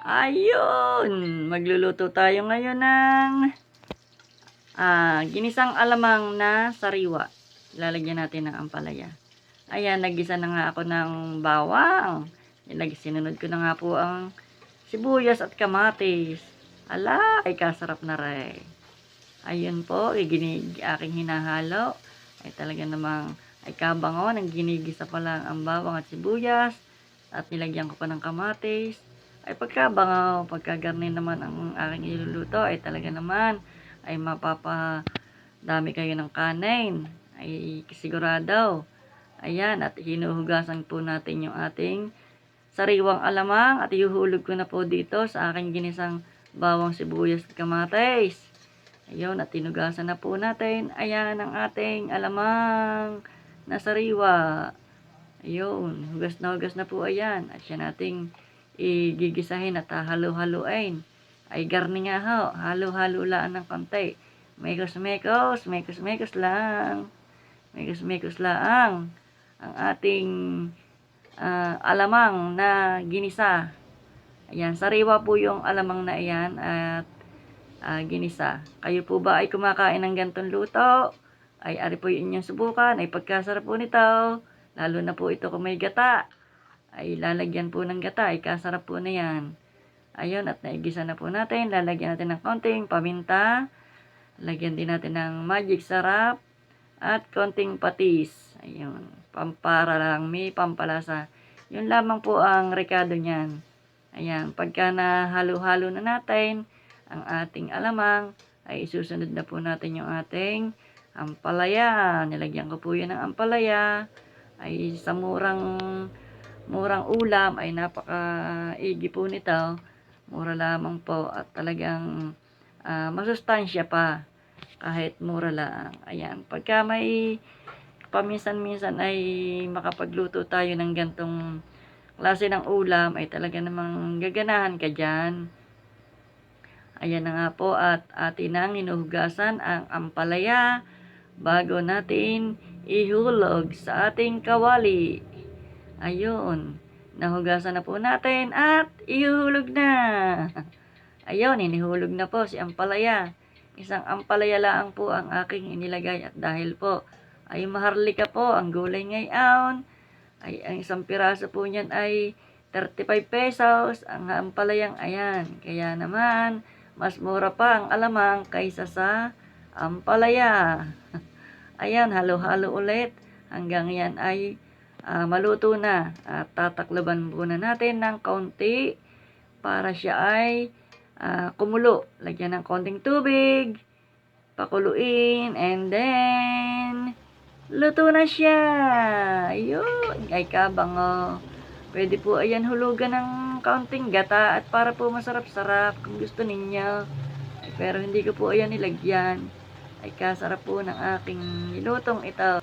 Ayun! Magluluto tayo ngayon ng ah, ginisang alamang na sariwa. Lalagyan natin ng ampalaya. Ayan, nagisa na nga ako ng bawang. Ilag, sinunod ko na nga po ang sibuyas at kamatis. Ala, ay kasarap na rin. Ayun po, iginig aking hinahalo. Ay talaga namang ay kabango ng ginigisa pa lang ang bawang at sibuyas. At nilagyan ko pa ng kamatis. Ay pagkabangaw, pagkagarni naman ang aking iluluto ay talaga naman ay mapapa dami kayo ng kanin. Ay sigurado. Ayan, at hinuhugasan po natin yung ating sariwang alamang at ihuhulog ko na po dito sa aking ginisang bawang sibuyas at kamatis. Ayun, at tinugasan na po natin. Ayan ang ating alamang na sariwa. Ayun, hugas na hugas na po ayan. At siya nating igigisahin at halo-haloin. Ay garni nga ho, halo-halo lang ng konti. Mekos-mekos, mekos-mekos lang. Mekos-mekos lang ang ating ah, alamang na ginisa. Ayan, sariwa po yung alamang na iyan at ah, ginisa. Kayo po ba ay kumakain ng gantong luto? Ay ari po yung inyong subukan. Ay pagkasarap po nito. Lalo na po ito kung may gata. Ay lalagyan po ng gata. Ay kasarap po na yan. Ayun, at naigisa na po natin. Lalagyan natin ng konting paminta. Lagyan din natin ng magic sarap. At konting patis. Ayun, pampara lang. May pampalasa. Yun lamang po ang rekado niyan. Ayan, pagka nahalo-halo na natin ang ating alamang, ay isusunod na po natin yung ating ampalaya. Nilagyan ko po yun ng ampalaya. Ay sa murang murang ulam ay napaka-igi po nito. Mura lamang po at talagang ah, masustansya pa kahit mura lang. Ayan, pagka may paminsan-minsan ay makapagluto tayo ng gantong klase ng ulam ay talaga namang gaganahan ka dyan. Ayan na nga po at atin nang hinuhugasan ang ampalaya bago natin ihulog sa ating kawali. Ayun, nahugasan na po natin at ihulog na. Ayun, inihulog na po si ampalaya. Isang ampalaya lang po ang aking inilagay at dahil po ay maharlika po ang gulay ngayon ay ang isang piraso po niyan ay 35 pesos ang ampalayang ayan. Kaya naman, mas mura pa ang alamang kaysa sa ampalaya. Ayan, halo-halo ulit hanggang yan ay ah, maluto na. At tatakloban muna natin ng kaunti para siya ay ah, kumulo. Lagyan ng konting tubig, pakuluin, and then luto na siya. Ayun, ay kabango. Pwede po ayan hulugan ng kaunting gata at para po masarap-sarap kung gusto ninyo. Pero hindi ko po ayan nilagyan. Ay kasarap po ng aking nilutong ito.